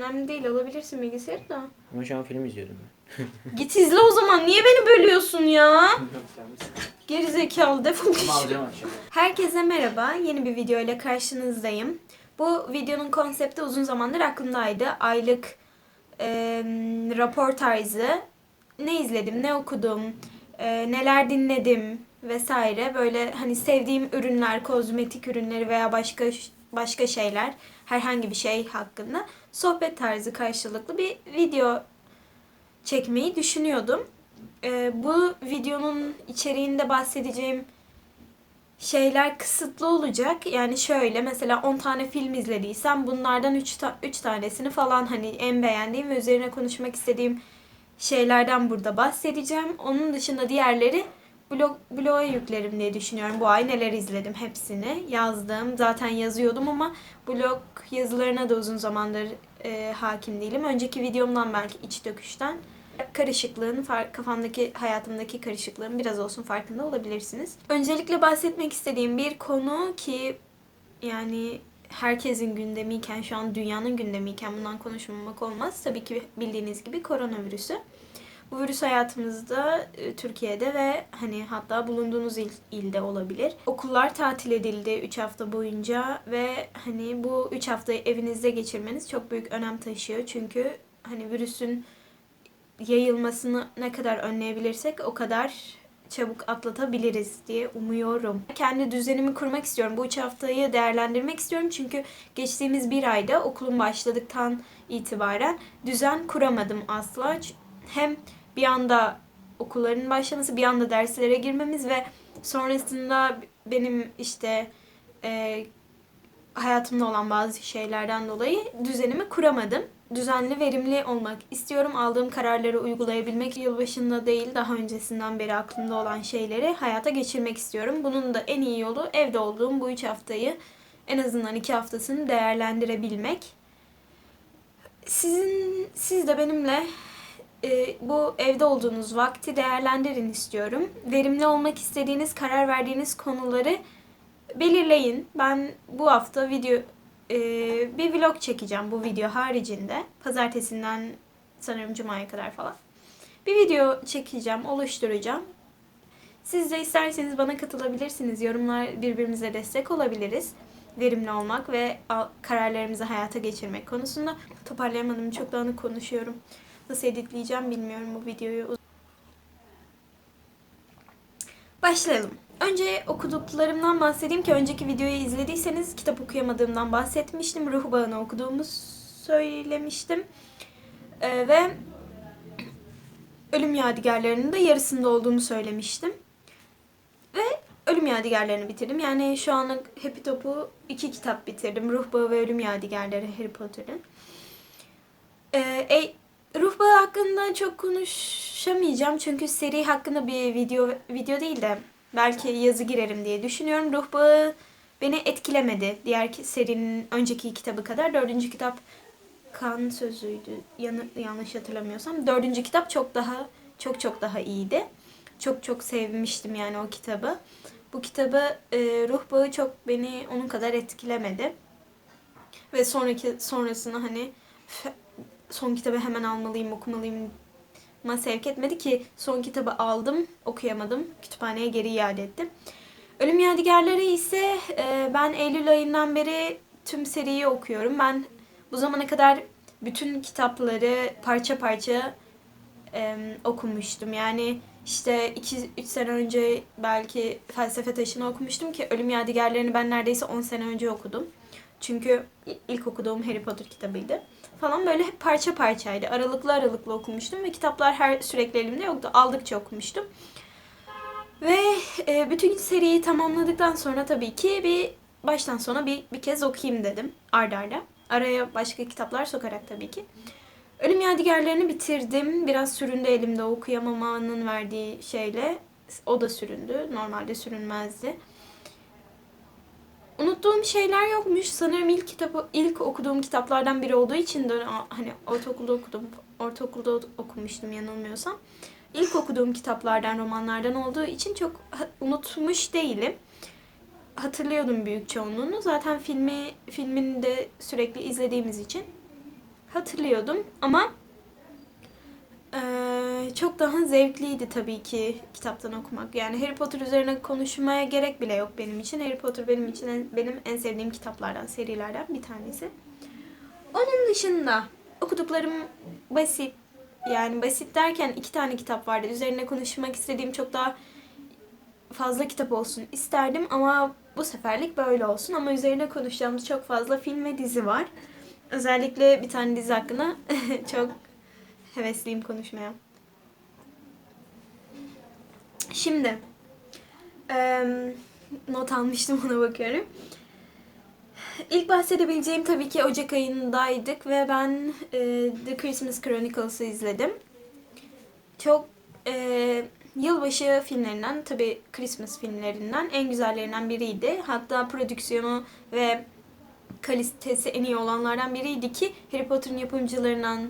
Önemli değil alabilirsin bilgisayarı da. Ama şu an film izliyordum ben. Git izle o zaman. Niye beni bölüyorsun ya? Geri zekalı defol. Herkese merhaba. Yeni bir video ile karşınızdayım. Bu videonun konsepti uzun zamandır aklımdaydı. Aylık e, rapor tarzı. Ne izledim, ne okudum, e, neler dinledim vesaire. Böyle hani sevdiğim ürünler, kozmetik ürünleri veya başka başka şeyler, herhangi bir şey hakkında sohbet tarzı karşılıklı bir video çekmeyi düşünüyordum. E, bu videonun içeriğinde bahsedeceğim şeyler kısıtlı olacak. Yani şöyle mesela 10 tane film izlediysem bunlardan 3 ta- üç tanesini falan hani en beğendiğim ve üzerine konuşmak istediğim şeylerden burada bahsedeceğim. Onun dışında diğerleri blog bloğa yüklerim diye düşünüyorum. Bu ay neler izledim hepsini yazdım. Zaten yazıyordum ama blog yazılarına da uzun zamandır e, hakim değilim. Önceki videomdan belki iç döküşten karışıklığın, kafamdaki, hayatımdaki karışıklığın biraz olsun farkında olabilirsiniz. Öncelikle bahsetmek istediğim bir konu ki yani herkesin gündemiyken, şu an dünyanın gündemiyken bundan konuşmamak olmaz. Tabii ki bildiğiniz gibi koronavirüsü. Bu virüs hayatımızda e, Türkiye'de ve hani hatta bulunduğunuz il, ilde olabilir. Okullar tatil edildi 3 hafta boyunca ve hani bu 3 haftayı evinizde geçirmeniz çok büyük önem taşıyor. Çünkü hani virüsün yayılmasını ne kadar önleyebilirsek o kadar çabuk atlatabiliriz diye umuyorum. Kendi düzenimi kurmak istiyorum. Bu üç haftayı değerlendirmek istiyorum. Çünkü geçtiğimiz bir ayda okulum başladıktan itibaren düzen kuramadım asla. Hem bir anda okulların başlaması, bir anda derslere girmemiz ve sonrasında benim işte e, hayatımda olan bazı şeylerden dolayı düzenimi kuramadım. Düzenli, verimli olmak istiyorum. Aldığım kararları uygulayabilmek yılbaşında değil, daha öncesinden beri aklımda olan şeyleri hayata geçirmek istiyorum. Bunun da en iyi yolu evde olduğum bu üç haftayı, en azından iki haftasını değerlendirebilmek. Sizin, siz de benimle e, bu evde olduğunuz vakti değerlendirin istiyorum. Verimli olmak istediğiniz, karar verdiğiniz konuları belirleyin. Ben bu hafta video e, bir vlog çekeceğim bu video haricinde. Pazartesinden sanırım cumaya kadar falan. Bir video çekeceğim, oluşturacağım. Siz de isterseniz bana katılabilirsiniz. Yorumlar birbirimize destek olabiliriz. Verimli olmak ve kararlarımızı hayata geçirmek konusunda. Toparlayamadım, çok dağınık konuşuyorum. Nasıl editleyeceğim bilmiyorum bu videoyu. Başlayalım. Önce okuduklarımdan bahsedeyim ki önceki videoyu izlediyseniz kitap okuyamadığımdan bahsetmiştim. Ruh bağını okuduğumu söylemiştim. Ee, ve Ölüm Yadigarları'nın da yarısında olduğumu söylemiştim. Ve Ölüm Yadigarları'nı bitirdim. Yani şu anlık Happy Top'u iki kitap bitirdim. Ruh Bağı ve Ölüm Yadigarları Harry Potter'ın. Ee, e, Ruh Bağı hakkında çok konuşamayacağım çünkü seri hakkında bir video video değil de belki yazı girerim diye düşünüyorum. Ruh Bağı beni etkilemedi. Diğer serinin önceki kitabı kadar. Dördüncü kitap Kan Sözü'ydü. Yanı, yanlış hatırlamıyorsam. Dördüncü kitap çok daha çok çok daha iyiydi. Çok çok sevmiştim yani o kitabı. Bu kitabı e, Ruh Bağı çok beni onun kadar etkilemedi. Ve sonraki sonrasını hani son kitabı hemen almalıyım, okumalıyım ma sevk etmedi ki son kitabı aldım, okuyamadım. Kütüphaneye geri iade ettim. Ölüm Yadigarları ise e, ben Eylül ayından beri tüm seriyi okuyorum. Ben bu zamana kadar bütün kitapları parça parça e, okumuştum. Yani işte 2-3 sene önce belki Felsefe Taşı'nı okumuştum ki Ölüm Yadigarlarını ben neredeyse 10 sene önce okudum. Çünkü ilk okuduğum Harry Potter kitabıydı falan böyle hep parça parçaydı. Aralıklı aralıklı okumuştum ve kitaplar her sürekli elimde yoktu. Aldıkça okumuştum. Ve e, bütün seriyi tamamladıktan sonra tabii ki bir baştan sona bir, bir kez okuyayım dedim ardarda. Arda. Araya başka kitaplar sokarak tabii ki. Ölüm Yadigarlarını bitirdim. Biraz süründü elimde okuyamamanın verdiği şeyle. O da süründü. Normalde sürünmezdi. Unuttuğum şeyler yokmuş. Sanırım ilk kitabı ilk okuduğum kitaplardan biri olduğu için de hani ortaokulda okudum. Ortaokulda okumuştum yanılmıyorsam. İlk okuduğum kitaplardan, romanlardan olduğu için çok unutmuş değilim. Hatırlıyordum büyük çoğunluğunu. Zaten filmi filmini de sürekli izlediğimiz için hatırlıyordum ama eee, çok daha zevkliydi tabii ki kitaptan okumak. Yani Harry Potter üzerine konuşmaya gerek bile yok benim için. Harry Potter benim için en- benim en sevdiğim kitaplardan, serilerden bir tanesi. Onun dışında okuduklarım basit. Yani basit derken iki tane kitap vardı. Üzerine konuşmak istediğim çok daha fazla kitap olsun isterdim ama bu seferlik böyle olsun. Ama üzerine konuşacağımız çok fazla film ve dizi var. Özellikle bir tane dizi hakkında çok hevesliyim konuşmaya. Şimdi em, not almıştım ona bakıyorum. İlk bahsedebileceğim tabii ki Ocak ayındaydık ve ben e, The Christmas Chronicles'ı izledim. Çok e, yılbaşı filmlerinden, tabii Christmas filmlerinden en güzellerinden biriydi. Hatta prodüksiyonu ve kalitesi en iyi olanlardan biriydi ki Harry Potter'ın yapımcılarından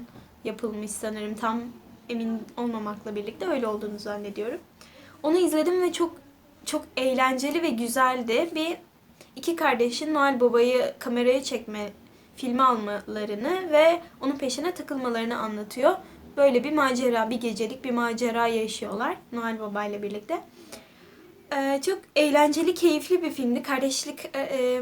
yapılmış sanırım. Tam emin olmamakla birlikte öyle olduğunu zannediyorum. Onu izledim ve çok çok eğlenceli ve güzeldi. Bir iki kardeşin Noel Baba'yı kameraya çekme filmi almalarını ve onun peşine takılmalarını anlatıyor. Böyle bir macera, bir gecelik bir macera yaşıyorlar Noel Baba ile birlikte. Ee, çok eğlenceli, keyifli bir filmdi. Kardeşlik, e, e,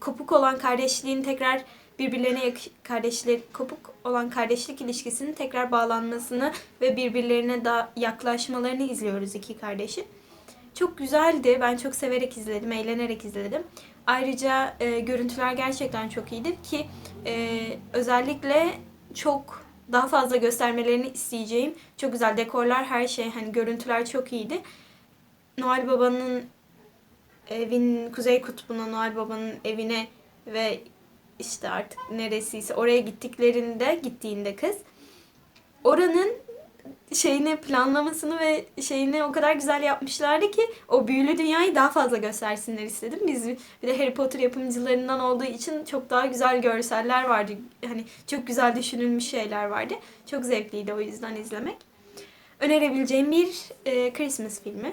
kopuk olan kardeşliğin tekrar birbirlerine kardeşlik kopuk olan kardeşlik ilişkisinin tekrar bağlanmasını ve birbirlerine daha yaklaşmalarını izliyoruz iki kardeşin. Çok güzeldi. Ben çok severek izledim, eğlenerek izledim. Ayrıca e, görüntüler gerçekten çok iyiydi ki e, özellikle çok daha fazla göstermelerini isteyeceğim. Çok güzel dekorlar, her şey hani görüntüler çok iyiydi. Noel Baba'nın evin Kuzey Kutbu'na Noel Baba'nın evine ve işte artık neresiyse oraya gittiklerinde gittiğinde kız oranın şeyini planlamasını ve şeyini o kadar güzel yapmışlardı ki o büyülü dünyayı daha fazla göstersinler istedim. Biz bir de Harry Potter yapımcılarından olduğu için çok daha güzel görseller vardı. Hani çok güzel düşünülmüş şeyler vardı. Çok zevkliydi o yüzden izlemek. Önerebileceğim bir e, Christmas filmi.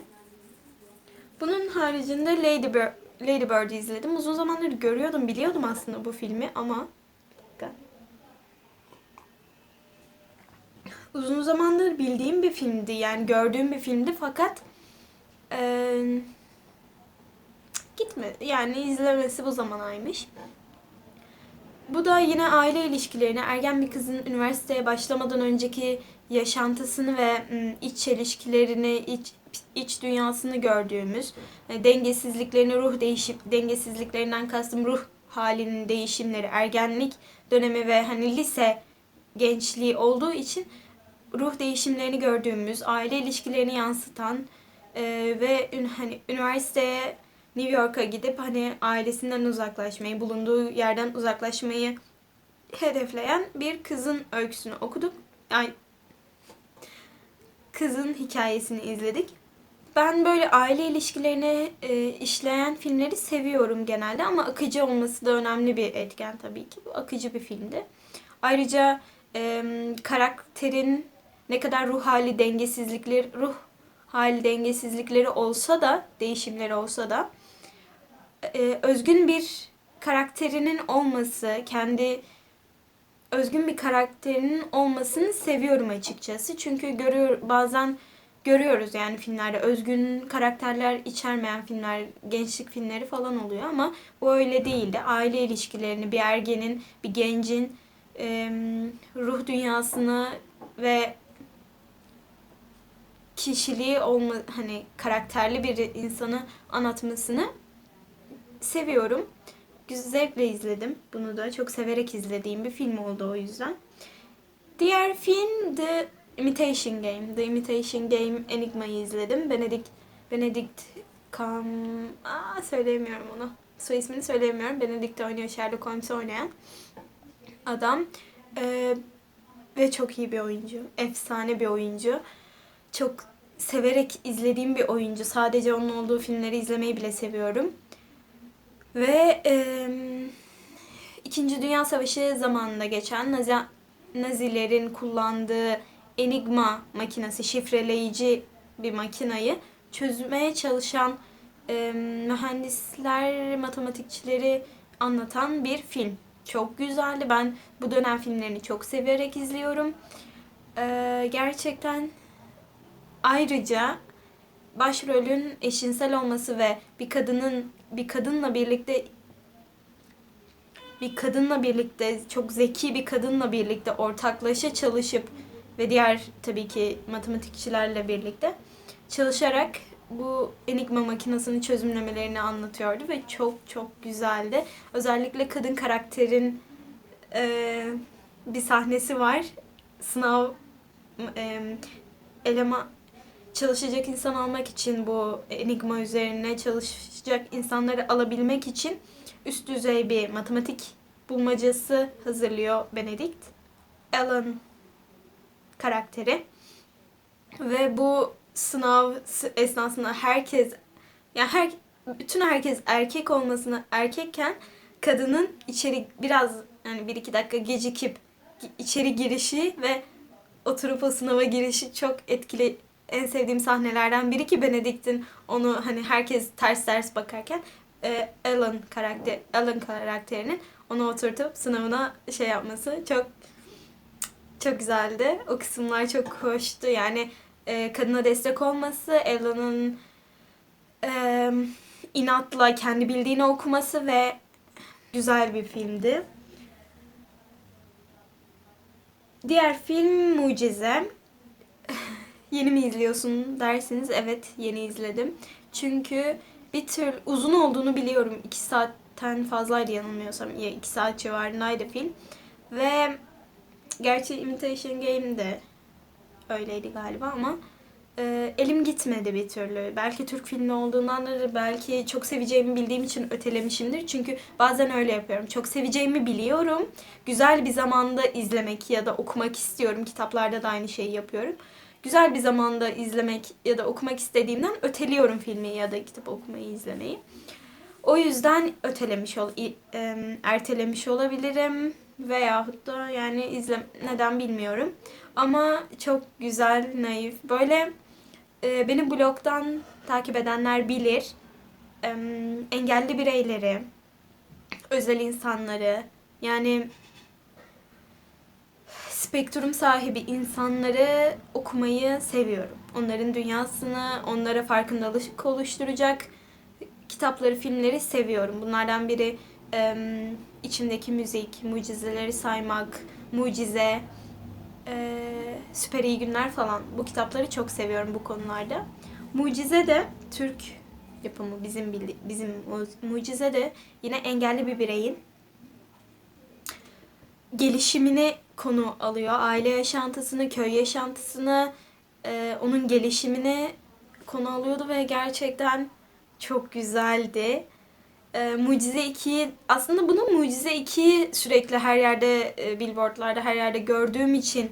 Bunun haricinde Lady Bird, Lady Bird'ı izledim. Uzun zamandır görüyordum, biliyordum aslında bu filmi ama uzun zamandır bildiğim bir filmdi. Yani gördüğüm bir filmdi fakat eee gitme yani izlemesi bu zamanaymış. Bu da yine aile ilişkilerini, ergen bir kızın üniversiteye başlamadan önceki yaşantısını ve iç çelişkilerini, iç, iç dünyasını gördüğümüz, e, dengesizliklerini, ruh değişim, dengesizliklerinden kastım ruh halinin değişimleri, ergenlik dönemi ve hani lise gençliği olduğu için ruh değişimlerini gördüğümüz, aile ilişkilerini yansıtan e, ve ün- hani üniversiteye New York'a gidip hani ailesinden uzaklaşmayı, bulunduğu yerden uzaklaşmayı hedefleyen bir kızın öyküsünü okuduk. Ay, kızın hikayesini izledik. Ben böyle aile ilişkilerini e, işleyen filmleri seviyorum genelde ama akıcı olması da önemli bir etken tabii ki. Bu akıcı bir filmdi. Ayrıca e, karakterin ne kadar ruh hali dengesizlikleri, ruh hali dengesizlikleri olsa da, değişimleri olsa da e, özgün bir karakterinin olması, kendi özgün bir karakterinin olmasını seviyorum açıkçası. Çünkü görüyor bazen görüyoruz yani filmlerde özgün karakterler içermeyen filmler, gençlik filmleri falan oluyor ama bu öyle değildi. Aile ilişkilerini bir ergenin, bir gencin e, ruh dünyasını ve kişiliği olma hani karakterli bir insanı anlatmasını seviyorum. Zevkle izledim. Bunu da çok severek izlediğim bir film oldu o yüzden. Diğer film The Imitation Game. The Imitation Game Enigma'yı izledim. Benedict Benedict Cam... Aa, söyleyemiyorum onu. Soy ismini söyleyemiyorum. Benedict oynuyor. Sherlock Holmes oynayan adam. Ee, ve çok iyi bir oyuncu. Efsane bir oyuncu. Çok severek izlediğim bir oyuncu. Sadece onun olduğu filmleri izlemeyi bile seviyorum. Ve e, İkinci Dünya Savaşı zamanında geçen Nazi, Nazilerin kullandığı Enigma makinesi, şifreleyici bir makinayı çözmeye çalışan e, mühendisler, matematikçileri anlatan bir film. çok güzeldi. Ben bu dönem filmlerini çok severek izliyorum. Ee, gerçekten ayrıca başrolün eşcinsel olması ve bir kadının bir kadınla birlikte bir kadınla birlikte çok zeki bir kadınla birlikte ortaklaşa çalışıp ve diğer tabii ki matematikçilerle birlikte çalışarak bu enigma makinesini çözümlemelerini anlatıyordu ve çok çok güzeldi. Özellikle kadın karakterin e, bir sahnesi var. Sınav e, eleman çalışacak insan almak için bu enigma üzerine çalışacak insanları alabilmek için üst düzey bir matematik bulmacası hazırlıyor Benedict. Alan karakteri. Ve bu sınav esnasında herkes yani her bütün herkes erkek olmasına erkekken kadının içeri biraz yani bir iki dakika gecikip içeri girişi ve oturup o sınava girişi çok etkili en sevdiğim sahnelerden biri ki Benedict'in onu hani herkes ters ters bakarken e, Alan karakter Alan karakterinin onu oturtup sınavına şey yapması çok çok güzeldi. O kısımlar çok hoştu. Yani e, kadına destek olması, Alan'ın e, inatla kendi bildiğini okuması ve güzel bir filmdi. Diğer film Mucize. Yeni mi izliyorsun derseniz evet yeni izledim. Çünkü bir tür uzun olduğunu biliyorum. 2 saatten fazlaydı yanılmıyorsam. Ya 2 saat civarındaydı film. Ve gerçi Imitation Game de öyleydi galiba ama e, elim gitmedi bir türlü. Belki Türk filmi olduğundandır, belki çok seveceğimi bildiğim için ötelemişimdir. Çünkü bazen öyle yapıyorum. Çok seveceğimi biliyorum. Güzel bir zamanda izlemek ya da okumak istiyorum. Kitaplarda da aynı şeyi yapıyorum. Güzel bir zamanda izlemek ya da okumak istediğimden öteliyorum filmi ya da kitap okumayı izlemeyi. O yüzden ötelemiş ol, ertelemiş olabilirim veyahut da yani izle neden bilmiyorum. Ama çok güzel, naif. Böyle e, beni blogdan takip edenler bilir. Em, engelli bireyleri, özel insanları, yani spektrum sahibi insanları okumayı seviyorum. Onların dünyasını, onlara farkındalık oluşturacak kitapları, filmleri seviyorum. Bunlardan biri em, içindeki müzik, mucizeleri saymak, mucize, e, süper iyi günler falan. Bu kitapları çok seviyorum bu konularda. Mucize de Türk yapımı bizim bildi, bizim mu- mucize de yine engelli bir bireyin gelişimini konu alıyor. Aile yaşantısını, köy yaşantısını, e, onun gelişimini konu alıyordu ve gerçekten çok güzeldi. E, Mucize 2'yi aslında bunu Mucize 2'yi sürekli her yerde e, billboardlarda her yerde gördüğüm için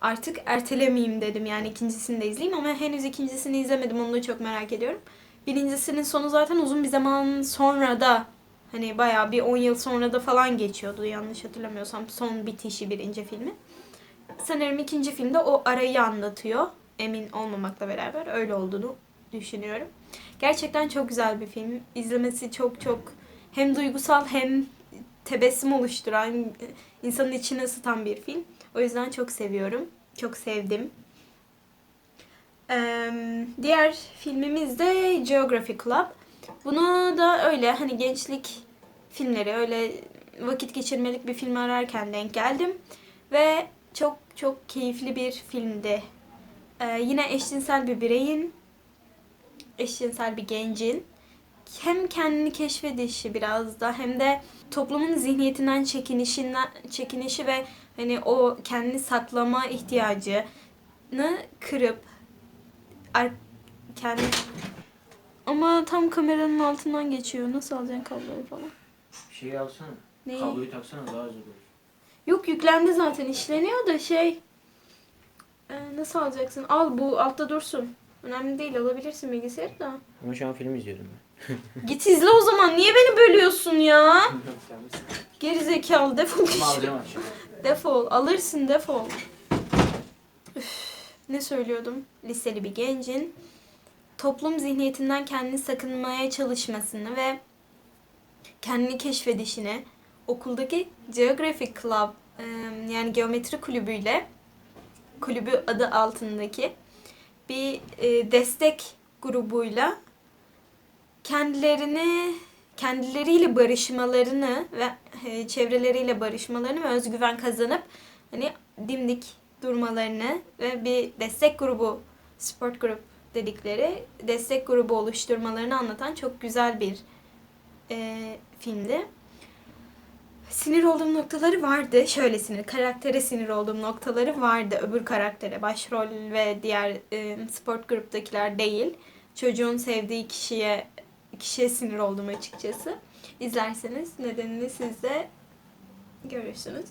artık ertelemeyeyim dedim. Yani ikincisini de izleyeyim ama henüz ikincisini izlemedim. Onu da çok merak ediyorum. Birincisinin sonu zaten uzun bir zaman sonra da hani bayağı bir 10 yıl sonra da falan geçiyordu yanlış hatırlamıyorsam son bitişi birinci filmi. Sanırım ikinci filmde o arayı anlatıyor. Emin olmamakla beraber öyle olduğunu düşünüyorum. Gerçekten çok güzel bir film. İzlemesi çok çok hem duygusal hem tebessüm oluşturan, insanın içini ısıtan bir film. O yüzden çok seviyorum. Çok sevdim. Eee, diğer filmimiz de Geography Club. Bunu da öyle hani gençlik filmleri, öyle vakit geçirmelik bir film ararken denk geldim. Ve çok çok keyifli bir filmdi. Eee, yine eşcinsel bir bireyin, eşcinsel bir gencin hem kendini keşfedişi biraz da hem de toplumun zihniyetinden çekinişinden çekinişi ve hani o kendini saklama ihtiyacını kırıp kendi ama tam kameranın altından geçiyor. Nasıl alacaksın kabloyu falan? Şeyi alsana. Neyi? Kabloyu taksana daha hızlı olur. Yok yüklendi zaten işleniyor da şey e, nasıl alacaksın? Al bu altta dursun. Önemli değil alabilirsin bilgisayarı da. Ama şu an film izliyorum ben. Git izle o zaman. Niye beni bölüyorsun ya? Geri zekalı defol. alacağım aşağı. Defol. Alırsın defol. Üf, ne söylüyordum? Liseli bir gencin toplum zihniyetinden kendini sakınmaya çalışmasını ve kendini keşfedişini, okuldaki Geography Club yani geometri kulübüyle kulübü adı altındaki bir destek grubuyla kendilerini kendileriyle barışmalarını ve çevreleriyle barışmalarını ve özgüven kazanıp hani dimdik durmalarını ve bir destek grubu sport grup dedikleri destek grubu oluşturmalarını anlatan çok güzel bir e, filmdi. Sinir olduğum noktaları vardı. Şöyle sinir, karaktere sinir olduğum noktaları vardı. Öbür karaktere, başrol ve diğer e, sport gruptakiler değil. Çocuğun sevdiği kişiye kişiye sinir oldum açıkçası. İzlerseniz nedenini siz de görürsünüz.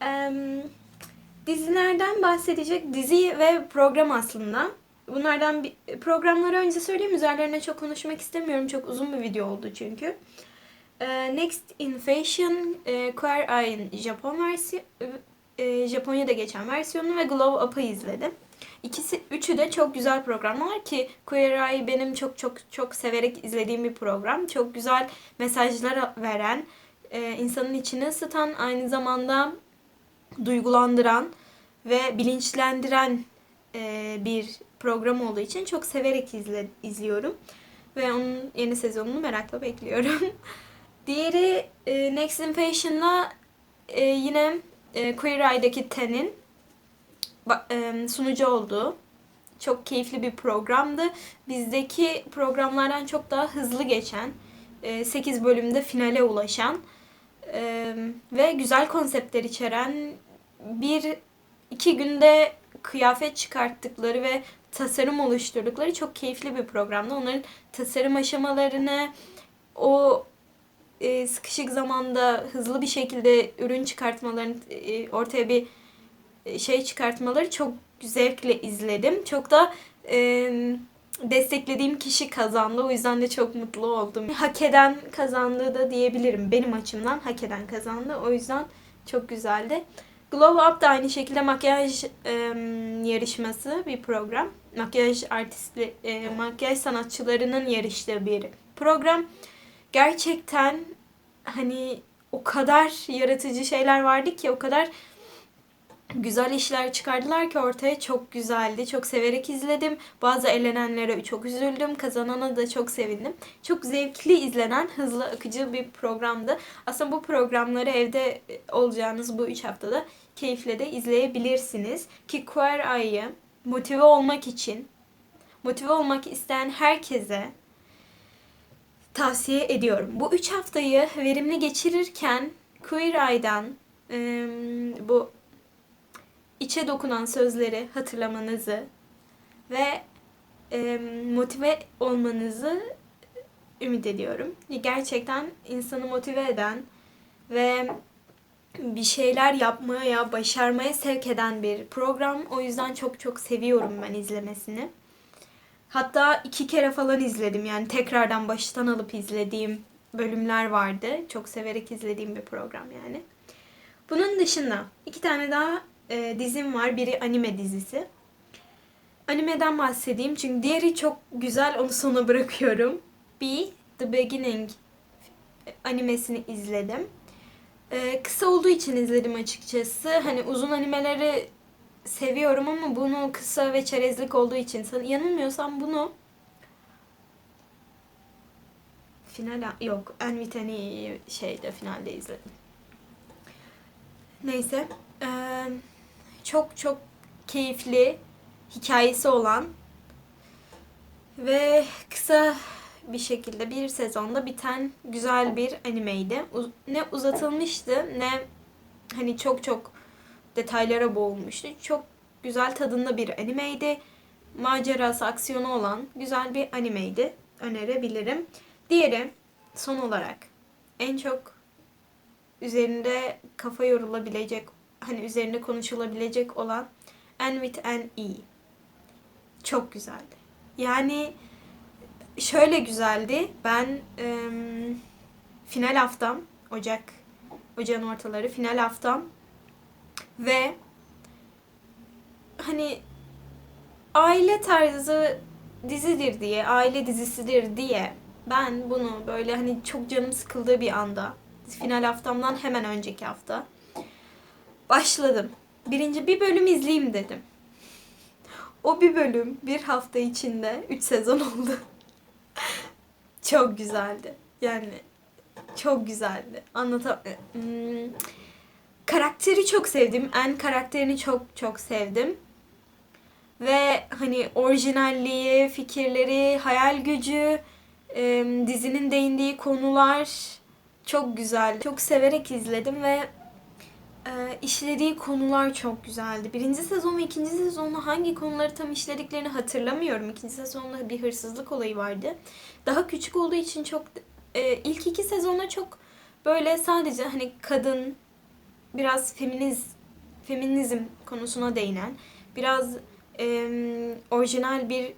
Em, dizilerden bahsedecek dizi ve program aslında. Bunlardan bir, programları önce söyleyeyim. Üzerlerine çok konuşmak istemiyorum. Çok uzun bir video oldu çünkü. Ee, Next in Fashion, e, Queer Eye'ın Japon versiyonu, e, Japonya'da geçen versiyonu ve Glow Up'ı izledim. İkisi, üçü de çok güzel programlar ki Queer Eye benim çok çok çok severek izlediğim bir program. Çok güzel mesajlar veren, e, insanın içini ısıtan, aynı zamanda duygulandıran ve bilinçlendiren e, bir program olduğu için çok severek izle, izliyorum. Ve onun yeni sezonunu merakla bekliyorum. Diğeri e, Next in Fashion'la e, yine e, Queer Eye'daki Ten'in e, sunucu olduğu çok keyifli bir programdı. Bizdeki programlardan çok daha hızlı geçen, e, 8 bölümde finale ulaşan e, ve güzel konseptler içeren bir iki günde kıyafet çıkarttıkları ve tasarım oluşturdukları çok keyifli bir programdı. Onların tasarım aşamalarını o e, sıkışık zamanda hızlı bir şekilde ürün çıkartmalarını e, ortaya bir e, şey çıkartmaları çok zevkle izledim. Çok da e, desteklediğim kişi kazandı. O yüzden de çok mutlu oldum. Hak eden kazandığı da diyebilirim. Benim açımdan hak eden kazandı. O yüzden çok güzeldi. Glow Up da aynı şekilde makyaj e, yarışması bir program. Makyaj artistli, e, makyaj sanatçılarının yarıştığı bir program. Gerçekten hani o kadar yaratıcı şeyler vardı ki o kadar güzel işler çıkardılar ki ortaya çok güzeldi. Çok severek izledim. Bazı elenenlere çok üzüldüm. Kazanana da çok sevindim. Çok zevkli izlenen, hızlı, akıcı bir programdı. Aslında bu programları evde olacağınız bu 3 haftada keyifle de izleyebilirsiniz. Ki Queer Eye'ı motive olmak için, motive olmak isteyen herkese tavsiye ediyorum. Bu 3 haftayı verimli geçirirken Queer Eye'dan ım, bu içe dokunan sözleri hatırlamanızı ve e, motive olmanızı ümit ediyorum. Gerçekten insanı motive eden ve bir şeyler yapmaya, başarmaya sevk eden bir program. O yüzden çok çok seviyorum ben izlemesini. Hatta iki kere falan izledim. Yani tekrardan baştan alıp izlediğim bölümler vardı. Çok severek izlediğim bir program yani. Bunun dışında iki tane daha e, dizim var. Biri anime dizisi. Animeden bahsedeyim çünkü diğeri çok güzel. Onu sona bırakıyorum. Bir The Beginning animesini izledim. E, kısa olduğu için izledim açıkçası. Hani uzun animeleri seviyorum ama bunu kısa ve çerezlik olduğu için yanılmıyorsam bunu final yok Enviteni şeyde finalde izledim. Neyse. eee, çok çok keyifli hikayesi olan ve kısa bir şekilde bir sezonda biten güzel bir animeydi. Ne uzatılmıştı ne hani çok çok detaylara boğulmuştu. Çok güzel tadında bir animeydi. Macerası, aksiyonu olan güzel bir animeydi. Önerebilirim. Diğeri son olarak en çok üzerinde kafa yorulabilecek, hani üzerinde konuşulabilecek olan And with an E. Çok güzeldi. Yani şöyle güzeldi. Ben em, final haftam, Ocak, Ocağın ortaları final haftam ve hani aile tarzı dizidir diye, aile dizisidir diye ben bunu böyle hani çok canım sıkıldığı bir anda final haftamdan hemen önceki hafta. Başladım. Birinci bir bölüm izleyeyim dedim. O bir bölüm bir hafta içinde 3 sezon oldu. Çok güzeldi. Yani çok güzeldi. Anlatam... Hmm. Karakteri çok sevdim. En karakterini çok çok sevdim. Ve hani orijinalliği, fikirleri, hayal gücü, e, dizinin değindiği konular çok güzeldi. Çok severek izledim ve e, işlediği konular çok güzeldi. Birinci sezon ve ikinci sezonda hangi konuları tam işlediklerini hatırlamıyorum. İkinci sezonda bir hırsızlık olayı vardı. Daha küçük olduğu için çok e, ilk iki sezonda çok böyle sadece hani kadın biraz feminiz feminizm konusuna değinen biraz e, orijinal bir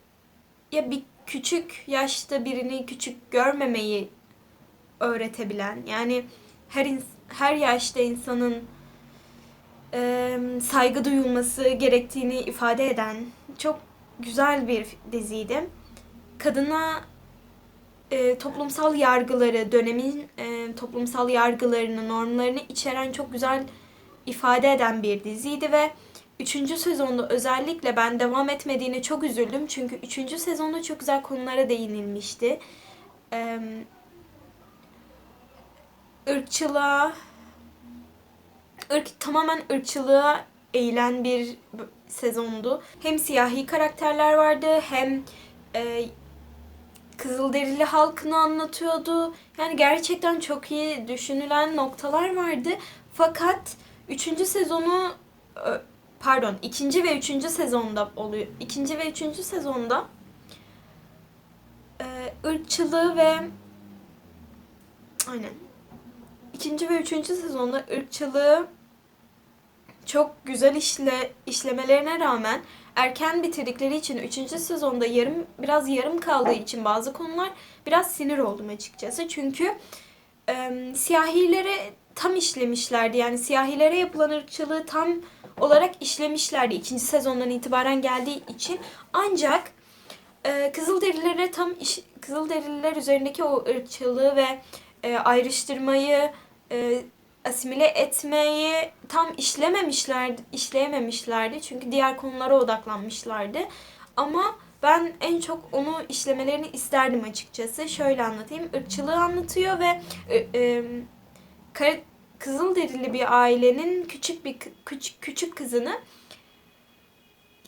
ya bir küçük yaşta birini küçük görmemeyi öğretebilen yani her her yaşta insanın e, saygı duyulması gerektiğini ifade eden çok güzel bir diziydi. Kadına e, toplumsal yargıları, dönemin e, toplumsal yargılarını, normlarını içeren çok güzel ifade eden bir diziydi ve Üçüncü sezonda özellikle ben devam etmediğine çok üzüldüm. Çünkü üçüncü sezonda çok güzel konulara değinilmişti. Ee, ırkçılığa, ırk, tamamen ırkçılığa eğilen bir sezondu. Hem siyahi karakterler vardı hem e, Kızılderili halkını anlatıyordu. Yani gerçekten çok iyi düşünülen noktalar vardı. Fakat üçüncü sezonu ö- pardon ikinci ve üçüncü sezonda oluyor. İkinci ve üçüncü sezonda e, ırkçılığı ve aynen ikinci ve üçüncü sezonda ırkçılığı çok güzel işle işlemelerine rağmen erken bitirdikleri için üçüncü sezonda yarım biraz yarım kaldığı için bazı konular biraz sinir oldum açıkçası. Çünkü e, siyahilere tam işlemişlerdi. Yani siyahilere yapılan ırkçılığı tam olarak işlemişlerdi ikinci sezondan itibaren geldiği için. Ancak e, Kızılderililere tam iş, Kızılderililer üzerindeki o ırkçılığı ve e, ayrıştırmayı asimile etmeyi tam işlememişlerdi, işleyememişlerdi. Çünkü diğer konulara odaklanmışlardı. Ama ben en çok onu işlemelerini isterdim açıkçası. Şöyle anlatayım. Irkçılığı anlatıyor ve e, e, kara, Kızılderili bir ailenin küçük bir küçük, küçük kızını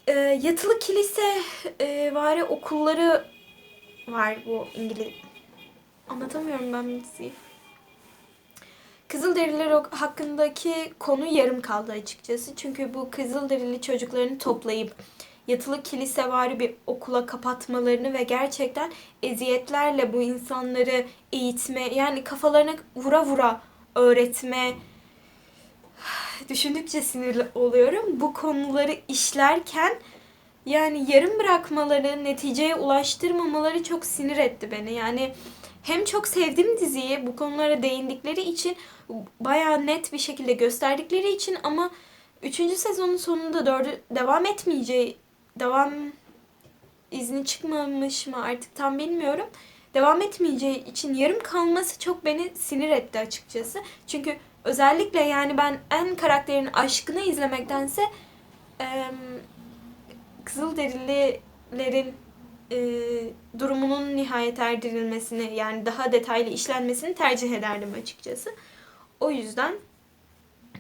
e, yatılı kilise e, vari okulları var bu İngiliz. Anlatamıyorum ben diziyi. Kızılderililer hakkındaki konu yarım kaldı açıkçası. Çünkü bu Kızılderili çocuklarını toplayıp yatılı kilisevari bir okula kapatmalarını ve gerçekten eziyetlerle bu insanları eğitme yani kafalarına vura vura öğretme düşündükçe sinirli oluyorum. Bu konuları işlerken yani yarım bırakmaları, neticeye ulaştırmamaları çok sinir etti beni. Yani hem çok sevdim diziyi bu konulara değindikleri için bayağı net bir şekilde gösterdikleri için ama 3. sezonun sonunda dördü devam etmeyeceği devam izni çıkmamış mı artık tam bilmiyorum. Devam etmeyeceği için yarım kalması çok beni sinir etti açıkçası. Çünkü özellikle yani ben en karakterin aşkını izlemektense em, Kızılderililerin e, durumunun nihayet erdirilmesini yani daha detaylı işlenmesini tercih ederdim açıkçası. O yüzden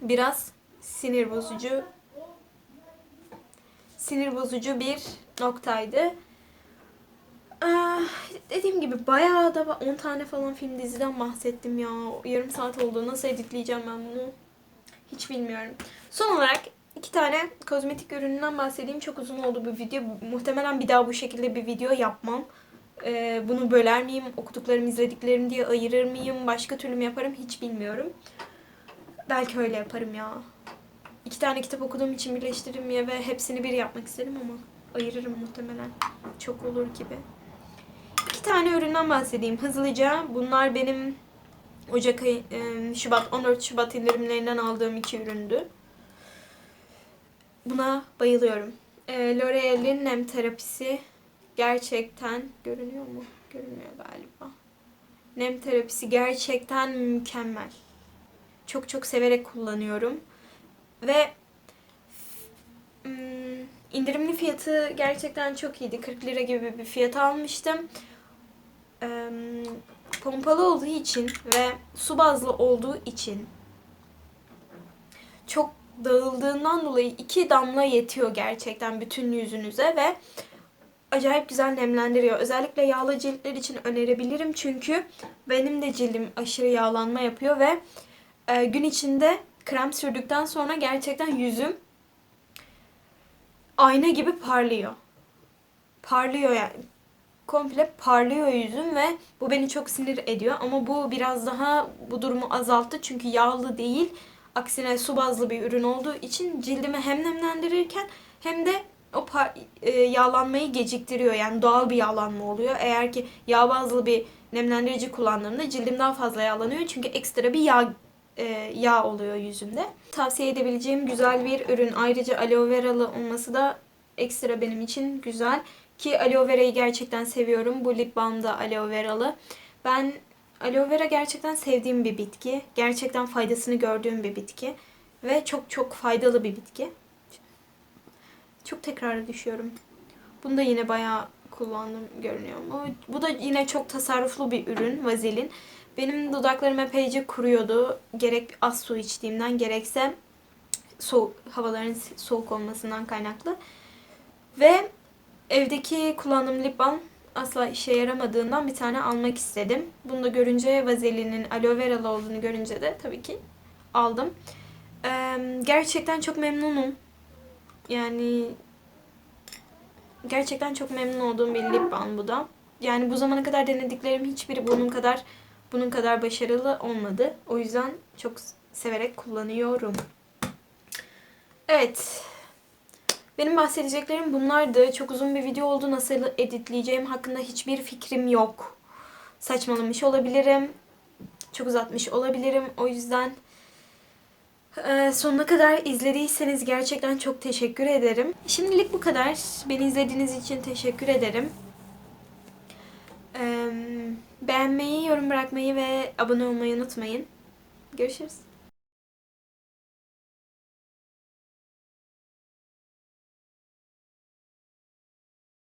biraz sinir bozucu sinir bozucu bir noktaydı. Ah, dediğim gibi bayağı da 10 tane falan film diziden bahsettim ya. Yarım saat oldu. Nasıl editleyeceğim ben bunu? Hiç bilmiyorum. Son olarak iki tane kozmetik ürününden bahsedeyim. Çok uzun oldu bu video. Muhtemelen bir daha bu şekilde bir video yapmam. Ee, bunu böler miyim? Okuduklarım, izlediklerim diye ayırır mıyım? Başka türlü mü yaparım? Hiç bilmiyorum. Belki öyle yaparım ya. İki tane kitap okuduğum için birleştiririm ya ve hepsini bir yapmak isterim ama ayırırım muhtemelen. Çok olur gibi. İki tane üründen bahsedeyim hızlıca. Bunlar benim Ocak ayı, e, Şubat, 14 Şubat indirimlerinden aldığım iki üründü. Buna bayılıyorum. E, L'Oreal'in nem terapisi gerçekten görünüyor mu? Görünmüyor galiba. Nem terapisi gerçekten mükemmel. çok çok severek kullanıyorum. Ve mm, indirimli fiyatı gerçekten çok iyiydi. 40 lira gibi bir fiyat almıştım. Pompalı olduğu için ve su bazlı olduğu için çok dağıldığından dolayı iki damla yetiyor gerçekten bütün yüzünüze ve acayip güzel nemlendiriyor. Özellikle yağlı ciltler için önerebilirim çünkü benim de cildim aşırı yağlanma yapıyor ve e, gün içinde krem sürdükten sonra gerçekten yüzüm ayna gibi parlıyor. Parlıyor yani. Komple parlıyor yüzüm ve bu beni çok sinir ediyor. Ama bu biraz daha bu durumu azalttı çünkü yağlı değil. Aksine su bazlı bir ürün olduğu için cildimi hem nemlendirirken hem de o e, yağlanmayı geciktiriyor. Yani doğal bir yağlanma oluyor. Eğer ki yağ bazlı bir nemlendirici kullandığımda cildim daha fazla yağlanıyor. Çünkü ekstra bir yağ e, yağ oluyor yüzümde. Tavsiye edebileceğim güzel bir ürün. Ayrıca aloe veralı olması da ekstra benim için güzel. Ki aloe verayı gerçekten seviyorum. Bu lip balm da aloe veralı. Ben aloe vera gerçekten sevdiğim bir bitki. Gerçekten faydasını gördüğüm bir bitki. Ve çok çok faydalı bir bitki. Çok tekrara düşüyorum. Bunu da yine bayağı kullandım görünüyor. Bu, bu da yine çok tasarruflu bir ürün vazelin. Benim dudaklarım epeyce kuruyordu. Gerek az su içtiğimden gerekse soğuk, havaların soğuk olmasından kaynaklı. Ve evdeki kullandığım lip balm asla işe yaramadığından bir tane almak istedim. Bunu da görünce vazelinin aloe veralı olduğunu görünce de tabii ki aldım. Ee, gerçekten çok memnunum. Yani gerçekten çok memnun olduğum bir lip balm bu da. Yani bu zamana kadar denediklerim hiçbiri bunun kadar bunun kadar başarılı olmadı. O yüzden çok severek kullanıyorum. Evet. Benim bahsedeceklerim bunlardı. Çok uzun bir video oldu. Nasıl editleyeceğim hakkında hiçbir fikrim yok. Saçmalamış olabilirim. Çok uzatmış olabilirim. O yüzden ee, sonuna kadar izlediyseniz gerçekten çok teşekkür ederim. Şimdilik bu kadar. Beni izlediğiniz için teşekkür ederim. Ee, beğenmeyi, yorum bırakmayı ve abone olmayı unutmayın. Görüşürüz.